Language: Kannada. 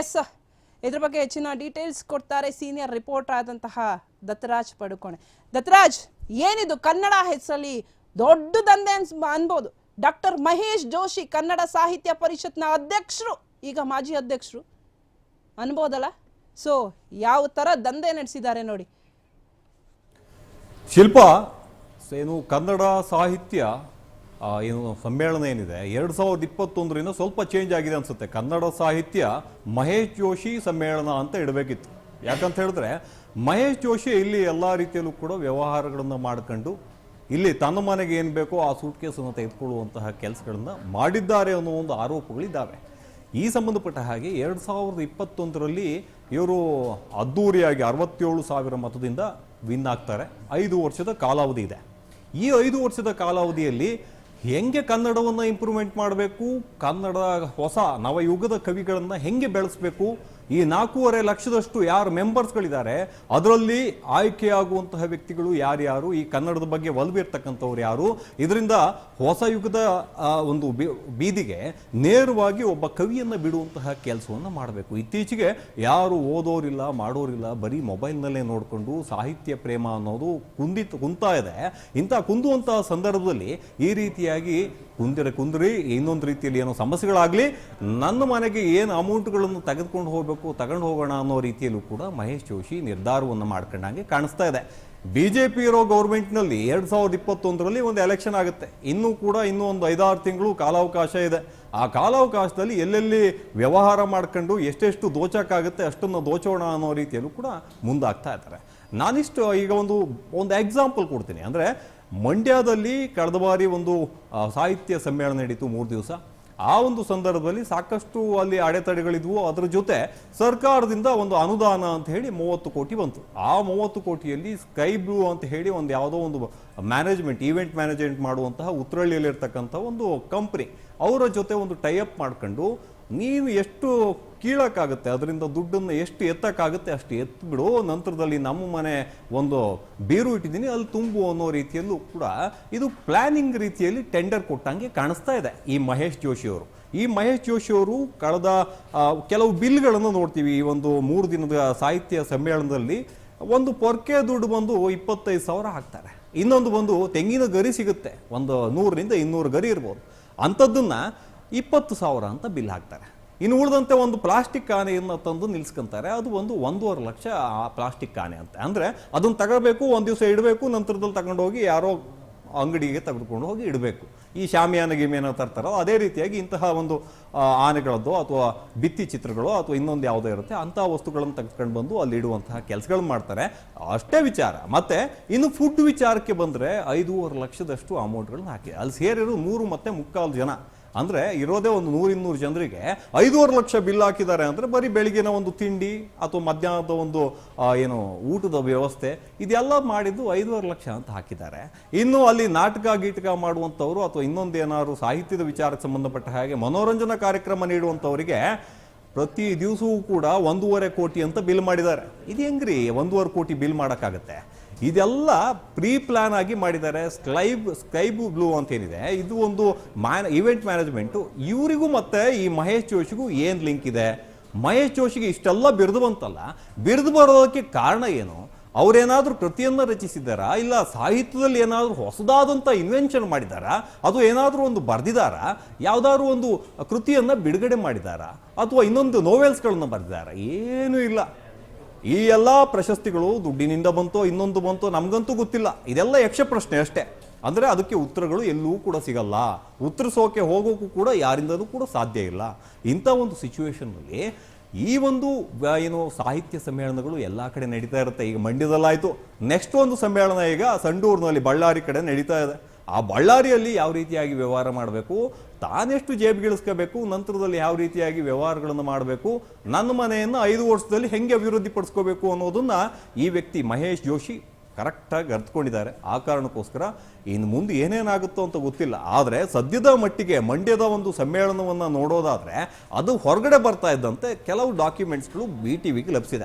ಎಸ್ ಇದ್ರ ಬಗ್ಗೆ ಹೆಚ್ಚಿನ ಡೀಟೇಲ್ಸ್ ಕೊಡ್ತಾರೆ ಸೀನಿಯರ್ ರಿಪೋರ್ಟರ್ ಆದಂತಹ ದತ್ತರಾಜ್ ಪಡುಕೋಣೆ. ದತ್ತರಾಜ್, ಏನಿದು ಕನ್ನಡ ಹೆಸರಲ್ಲಿ ದೊಡ್ಡ ದಂಧೆ ಅನ್ಸ್, ಅನ್ಬೋದು. ಡಾಕ್ಟರ್ ಮಹೇಶ್ ಜೋಶಿ, ಕನ್ನಡ ಸಾಹಿತ್ಯ ಪರಿಷತ್ನ ಅಧ್ಯಕ್ಷರು, ಈಗ ಮಾಜಿ ಅಧ್ಯಕ್ಷರು. ಅನ್ಬೋದಲ್ಲ? ಸೊ ಯಾವ ತರ ದಂಧೆ ನಡೆಸಿದ್ದಾರೆ ನೋಡಿ. ಶಿಲ್ಪ, ಏನು ಕನ್ನಡ ಸಾಹಿತ್ಯ ಏನು ಸಮ್ಮೇಳನ ಏನಿದೆ? ಎರಡು ಸಾವಿರದ ಇಪ್ಪತ್ತೊಂದರಿಂದ ಸ್ವಲ್ಪ ಚೇಂಜ್ ಆಗಿದೆ ಅನಿಸುತ್ತೆ. ಕನ್ನಡ ಸಾಹಿತ್ಯ ಮಹೇಶ್ ಜೋಶಿ ಸಮ್ಮೇಳನ ಅಂತ ಇಡಬೇಕಿತ್ತು. ಯಾಕಂತ ಹೇಳಿದ್ರೆ, ಮಹೇಶ್ ಜೋಶಿ ಇಲ್ಲಿ ಎಲ್ಲ ರೀತಿಯಲ್ಲೂ ಕೂಡ ವ್ಯವಹಾರಗಳನ್ನು ಮಾಡ್ಕೊಂಡು, ಇಲ್ಲಿ ತನ್ನ ಮನೆಗೆ ಏನು ಬೇಕೋ ಆ ಸೂಟ್ ಕೇಸನ್ನು ತೆಗೆದುಕೊಳ್ಳುವಂತಹ ಕೆಲಸಗಳನ್ನು ಮಾಡಿದ್ದಾರೆ ಅನ್ನೋ ಒಂದು ಆರೋಪಗಳಿದ್ದಾವೆ. ಈ ಸಂಬಂಧಪಟ್ಟ ಹಾಗೆ ಎರಡು ಸಾವಿರದ ಇಪ್ಪತ್ತೊಂದರಲ್ಲಿ ಇವರು ಅದ್ದೂರಿಯಾಗಿ ಅರವತ್ತೇಳು ಸಾವಿರ ಮತದಿಂದ ವಿನ್ ಆಗ್ತಾರೆ. ಐದು ವರ್ಷದ ಕಾಲಾವಧಿ ಇದೆ. ಈ ಐದು ವರ್ಷದ ಕಾಲಾವಧಿಯಲ್ಲಿ ಹೆಂಗೆ ಕನ್ನಡವನ್ನು ಇಂಪ್ರೂವ್ಮೆಂಟ್ ಮಾಡಬೇಕು ಕನ್ನಡ ಹೊಸ ನವಯುಗದ ಕವಿಗಳನ್ನು ಹೆಂಗೆ ಬೆಳೆಸಬೇಕು ಈ ನಾಲ್ಕೂವರೆ ಲಕ್ಷದಷ್ಟು ಯಾರು ಮೆಂಬರ್ಸ್ಗಳಿದ್ದಾರೆ ಅದರಲ್ಲಿ ಆಯ್ಕೆಯಾಗುವಂತಹ ವ್ಯಕ್ತಿಗಳು ಯಾರ್ಯಾರು? ಈ ಕನ್ನಡದ ಬಗ್ಗೆ ಒಲವಿರ್ತಕ್ಕಂಥವ್ರು ಯಾರು? ಇದರಿಂದ ಹೊಸ ಯುಗದ ಒಂದು ಬೀದಿಗೆ ನೇರವಾಗಿ ಒಬ್ಬ ಕವಿಯನ್ನು ಬಿಡುವಂತಹ ಕೆಲಸವನ್ನು ಮಾಡಬೇಕು. ಇತ್ತೀಚೆಗೆ ಯಾರು ಓದೋರಿಲ್ಲ, ಮಾಡೋರಿಲ್ಲ, ಬರೀ ಮೊಬೈಲ್ನಲ್ಲೇ ನೋಡಿಕೊಂಡು ಸಾಹಿತ್ಯ ಪ್ರೇಮ ಅನ್ನೋದು ಕುಂದಿತ್, ಕುಂತಾ ಇದೆ. ಇಂಥ ಕುಂದುವಂತಹ ಸಂದರ್ಭದಲ್ಲಿ ಈ ರೀತಿಯಾಗಿ ಕುಂದಿರ ಕುಂದ್ರಿ, ಇನ್ನೊಂದು ರೀತಿಯಲ್ಲಿ ಏನೋ ಸಮಸ್ಯೆಗಳಾಗಲಿ, ನನ್ನ ಮನೆಗೆ ಏನು ಅಮೌಂಟ್ಗಳನ್ನು ತೆಗೆದುಕೊಂಡು ಹೋಗಬೇಕು, ತಗೊಂಡು ಹೋಗೋಣ ಅನ್ನೋ ರೀತಿಯಲ್ಲೂ ಕೂಡ ಮಹೇಶ್ ಜೋಶಿ ನಿರ್ಧಾರವನ್ನು ಮಾಡ್ಕೊಂಡಂಗೆ ಕಾಣಿಸ್ತಾ ಇದೆ. ಬಿ ಜೆ ಪಿ ಇರೋ ಗೌರ್ಮೆಂಟ್ನಲ್ಲಿ ಎರಡು ಸಾವಿರದ ಇಪ್ಪತ್ತೊಂದರಲ್ಲಿ ಒಂದು ಎಲೆಕ್ಷನ್ ಆಗುತ್ತೆ. ಇನ್ನೂ ಕೂಡ ಇನ್ನೂ ಒಂದು ಐದಾರು ತಿಂಗಳು ಕಾಲಾವಕಾಶ ಇದೆ. ಆ ಕಾಲಾವಕಾಶದಲ್ಲಿ ಎಲ್ಲೆಲ್ಲಿ ವ್ಯವಹಾರ ಮಾಡ್ಕೊಂಡು ಎಷ್ಟೆಷ್ಟು ದೋಚಕ್ಕಾಗುತ್ತೆ, ಅಷ್ಟನ್ನು ದೋಚೋಣ ಅನ್ನೋ ರೀತಿಯಲ್ಲೂ ಕೂಡ ಮುಂದಾಗ್ತಾ ಇದ್ದಾರೆ. ನಾನಿಷ್ಟು ಈಗ ಒಂದು ಒಂದು ಎಕ್ಸಾಂಪಲ್ ಕೊಡ್ತೀನಿ. ಅಂದರೆ ಮಂಡ್ಯದಲ್ಲಿ ಕಳೆದ ಬಾರಿ ಒಂದು ಸಾಹಿತ್ಯ ಸಮ್ಮೇಳನ ನಡೀತು ಮೂರು ದಿವಸ. ಆ ಒಂದು ಸಂದರ್ಭದಲ್ಲಿ ಸಾಕಷ್ಟು ಅಲ್ಲಿ ಅಡೆತಡೆಗಳಿದ್ವು. ಅದರ ಜೊತೆ ಸರ್ಕಾರದಿಂದ ಒಂದು ಅನುದಾನ ಅಂತ ಹೇಳಿ ಮೂವತ್ತು ಕೋಟಿ ಬಂತು. ಆ ಮೂವತ್ತು ಕೋಟಿಯಲ್ಲಿ ಸ್ಕೈ ಬ್ಲೂ ಅಂತ ಹೇಳಿ ಒಂದು ಯಾವುದೋ ಒಂದು ಮ್ಯಾನೇಜ್ಮೆಂಟ್, ಈವೆಂಟ್ ಮ್ಯಾನೇಜ್ಮೆಂಟ್ ಮಾಡುವಂತಹ ಉತ್ತರಳ್ಳಿಯಲ್ಲಿರ್ತಕ್ಕಂಥ ಒಂದು ಕಂಪ್ನಿ, ಅವರ ಜೊತೆ ಒಂದು ಟೈಅಪ್ ಮಾಡ್ಕೊಂಡು ನೀವು ಎಷ್ಟು ಕೀಳಕ್ಕಾಗುತ್ತೆ. ಅದರಿಂದ ದುಡ್ಡನ್ನು ಎಷ್ಟು ಎತ್ತಕ್ಕಾಗುತ್ತೆ ಅಷ್ಟು ಎತ್ತು ಬಿಡು ನಂತರದಲ್ಲಿ ನಮ್ಮ ಮನೆ ಒಂದು ಬೇರು ಇಟ್ಟಿದ್ದೀನಿ, ಅಲ್ಲಿ ತುಂಬು ಅನ್ನೋ ರೀತಿಯಲ್ಲೂ ಕೂಡ ಇದು ಪ್ಲಾನಿಂಗ್ ರೀತಿಯಲ್ಲಿ ಟೆಂಡರ್ ಕೊಟ್ಟಂಗೆ ಕಾಣಿಸ್ತಾ ಇದೆ ಈ ಮಹೇಶ್ ಜೋಶಿ ಅವರು. ಈ ಮಹೇಶ್ ಜೋಶಿ ಅವರು ಕಳೆದ ಕೆಲವು ಬಿಲ್ಗಳನ್ನು ನೋಡ್ತೀವಿ. ಈ ಒಂದು ಮೂರು ದಿನದ ಸಾಹಿತ್ಯ ಸಮ್ಮೇಳನದಲ್ಲಿ ಒಂದು ಪೊರ್ಕೆ ದುಡ್ಡು ಬಂದು ಇಪ್ಪತ್ತೈದು ಸಾವಿರ ಹಾಕ್ತಾರೆ. ಇನ್ನೊಂದು ಬಂದು ತೆಂಗಿನ ಗರಿ ಸಿಗುತ್ತೆ. ಒಂದು ನೂರರಿಂದ ಇನ್ನೂರು ಗರಿ ಇರ್ಬೋದು. ಅಂಥದ್ದನ್ನು ಇಪ್ಪತ್ತು ಸಾವಿರ ಅಂತ ಬಿಲ್ ಹಾಕ್ತಾರೆ. ಇನ್ನು ಉಳಿದಂತೆ ಒಂದು ಪ್ಲಾಸ್ಟಿಕ್ ಆನೆಯನ್ನು ತಂದು ನಿಲ್ಸ್ಕೊಂತಾರೆ. ಅದು ಒಂದು ಒಂದೂವರೆ ಲಕ್ಷ ಆ ಪ್ಲಾಸ್ಟಿಕ್ ಆನೆ ಅಂತ. ಅಂದರೆ ಅದನ್ನು ತಗೋಬೇಕು, ಒಂದು ದಿವಸ ಇಡಬೇಕು, ನಂತರದಲ್ಲಿ ತಗೊಂಡೋಗಿ ಯಾರೋ ಅಂಗಡಿಗೆ ತೆಗೆದುಕೊಂಡು ಹೋಗಿ ಇಡಬೇಕು. ಈ ಶಾಮಿಯಾನ ಗಿಮಿಯಾನ ತರ್ತಾರೋ ಅದೇ ರೀತಿಯಾಗಿ ಇಂತಹ ಒಂದು ಆನೆಗಳದ್ದು ಅಥವಾ ಭಿತ್ತಿ ಚಿತ್ರಗಳು ಅಥವಾ ಇನ್ನೊಂದು ಯಾವುದೋ ಇರುತ್ತೆ, ಅಂತಹ ವಸ್ತುಗಳನ್ನು ತೆಗೆದುಕೊಂಡು ಬಂದು ಅಲ್ಲಿ ಇಡುವಂತಹ ಕೆಲಸಗಳು ಮಾಡ್ತಾರೆ. ಅಷ್ಟೇ ವಿಚಾರ. ಮತ್ತೆ ಇನ್ನು ಫುಡ್ ವಿಚಾರಕ್ಕೆ ಬಂದರೆ ಐದೂವರೆ ಲಕ್ಷದಷ್ಟು ಅಮೌಂಟ್ಗಳನ್ನ ಹಾಕಿ. ಅಲ್ಲಿ ಸೇರಿರೋ ಮೂರು ಮತ್ತೆ ಮುಕ್ಕಾಲು ಜನ. ಅಂದ್ರೆ ಇರೋದೇ ಒಂದು ನೂರಿನ್ನೂರು ಜನರಿಗೆ ಐದೂವರೆ ಲಕ್ಷ ಬಿಲ್ ಹಾಕಿದ್ದಾರೆ ಅಂದರೆ ಬರೀ ಬೆಳಿಗ್ಗಿನ ಒಂದು ತಿಂಡಿ ಅಥವಾ ಮಧ್ಯಾಹ್ನದ ಒಂದು ಏನು ಊಟದ ವ್ಯವಸ್ಥೆ, ಇದೆಲ್ಲ ಮಾಡಿದ್ದು ಐದೂವರೆ ಲಕ್ಷ ಅಂತ ಹಾಕಿದ್ದಾರೆ. ಇನ್ನು ಅಲ್ಲಿ ನಾಟಕ, ಗೀಟಕ ಮಾಡುವಂಥವ್ರು ಅಥವಾ ಇನ್ನೊಂದು ಏನಾದ್ರು ಸಾಹಿತ್ಯದ ವಿಚಾರಕ್ಕೆ ಸಂಬಂಧಪಟ್ಟ ಹಾಗೆ ಮನೋರಂಜನಾ ಕಾರ್ಯಕ್ರಮ ನೀಡುವಂಥವರಿಗೆ ಪ್ರತಿ ದಿವಸವೂ ಕೂಡ ಒಂದೂವರೆ ಕೋಟಿ ಅಂತ ಬಿಲ್ ಮಾಡಿದ್ದಾರೆ. ಇದು ಹೆಂಗ್ರಿ ಒಂದೂವರೆ ಕೋಟಿ ಬಿಲ್ ಮಾಡೋಕ್ಕಾಗತ್ತೆ? ಇದೆಲ್ಲ ಪ್ರೀ ಪ್ಲಾನ್ ಆಗಿ ಮಾಡಿದ್ದಾರೆ. ಸ್ಕೈಬ್ ಸ್ಕೈಬ್ ಬ್ಲೂ ಅಂತ ಏನಿದೆ ಇದು ಒಂದು ಮ್ಯಾನ್ ಇವೆಂಟ್ ಮ್ಯಾನೇಜ್ಮೆಂಟು ಇವರಿಗೂ ಮತ್ತೆ ಈ ಮಹೇಶ್ ಜೋಶಿಗೂ ಏನು ಲಿಂಕ್ ಇದೆ? ಮಹೇಶ್ ಜೋಶಿಗೆ ಇಷ್ಟೆಲ್ಲ ಬಿರುದು ಬಂತಲ್ಲ. ಬಿರುದು ಬರೋದಕ್ಕೆ ಕಾರಣ ಏನು? ಅವರೇನಾದರೂ ಕೃತಿಯನ್ನು ರಚಿಸಿದ್ದಾರಾ? ಇಲ್ಲ ಸಾಹಿತ್ಯದಲ್ಲಿ ಏನಾದರೂ ಹೊಸದಾದಂಥ ಇನ್ವೆನ್ಷನ್ ಮಾಡಿದಾರಾ ಅದು ಏನಾದರೂ ಒಂದು ಬರೆದಿದ್ದಾರಾ ಯಾವುದಾದ್ರೂ ಒಂದು ಕೃತಿಯನ್ನು ಬಿಡುಗಡೆ ಮಾಡಿದಾರಾ? ಅಥವಾ ಇನ್ನೊಂದು ನೋವೆಲ್ಸ್ಗಳನ್ನು ಬರೆದಿದ್ದಾರಾ ಏನೂ ಇಲ್ಲ. ಈ ಎಲ್ಲ ಪ್ರಶಸ್ತಿಗಳು ದುಡ್ಡಿನಿಂದ ಬಂತೋ, ಇನ್ನೊಂದು ಬಂತೋ ನಮಗಂತೂ ಗೊತ್ತಿಲ್ಲ. ಇದೆಲ್ಲ ಯಕ್ಷ ಪ್ರಶ್ನೆ ಅಷ್ಟೇ. ಅಂದ್ರೆ ಅದಕ್ಕೆ ಉತ್ತರಗಳು ಎಲ್ಲೂ ಕೂಡ ಸಿಗಲ್ಲ. ಉತ್ತರಿಸೋಕೆ ಹೋಗೋಕ್ಕೂ ಕೂಡ ಯಾರಿಂದಲೂ ಕೂಡ ಸಾಧ್ಯ ಇಲ್ಲ. ಇಂಥ ಒಂದು ಸಿಚುವೇಶನ್ನಲ್ಲಿ ಈ ಒಂದು ಏನು ಸಾಹಿತ್ಯ ಸಮ್ಮೇಳನಗಳು ಎಲ್ಲ ಕಡೆ ನಡೀತಾ ಇರುತ್ತೆ. ಈಗ ಮಂಡ್ಯದಲ್ಲಾಯಿತು. ನೆಕ್ಸ್ಟ್ ಒಂದು ಸಮ್ಮೇಳನ ಈಗ ಸಂಡೂರಿನಲ್ಲಿ ಬಳ್ಳಾರಿ ಕಡೆ ನಡೀತಾ ಇದೆ. ಆ ಬಳ್ಳಾರಿಯಲ್ಲಿ ಯಾವ ರೀತಿಯಾಗಿ ವ್ಯವಹಾರ ಮಾಡಬೇಕು? ತಾನೆಷ್ಟು ಜೇಬಿಗಿಳಿಸ್ಕೋಬೇಕು ನಂತರದಲ್ಲಿ ಯಾವ ರೀತಿಯಾಗಿ ವ್ಯವಹಾರಗಳನ್ನು ಮಾಡಬೇಕು, ನನ್ನ ಮನೆಯನ್ನು ಐದು ವರ್ಷದಲ್ಲಿ ಹೆಂಗೆ ಅಭಿವೃದ್ಧಿಪಡಿಸ್ಕೋಬೇಕು ಅನ್ನೋದನ್ನು ಈ ವ್ಯಕ್ತಿ ಮಹೇಶ್ ಜೋಶಿ ಕರೆಕ್ಟಾಗಿ ಅರ್ಥಕೊಂಡಿದ್ದಾರೆ ಆ ಕಾರಣಕ್ಕೋಸ್ಕರ ಇನ್ನು ಮುಂದೆ ಏನೇನಾಗುತ್ತೋ ಅಂತ ಗೊತ್ತಿಲ್ಲ. ಆದರೆ ಸದ್ಯದ ಮಟ್ಟಿಗೆ ಮಂಡ್ಯದ ಒಂದು ಸಮ್ಮೇಳನವನ್ನು ನೋಡೋದಾದರೆ ಅದು ಹೊರಗಡೆ ಬರ್ತಾ ಇದ್ದಂತೆ ಕೆಲವು ಡಾಕ್ಯುಮೆಂಟ್ಸ್ಗಳು ಬಿ ಟಿ ವಿಗೆ ಲಭಿಸಿದೆ.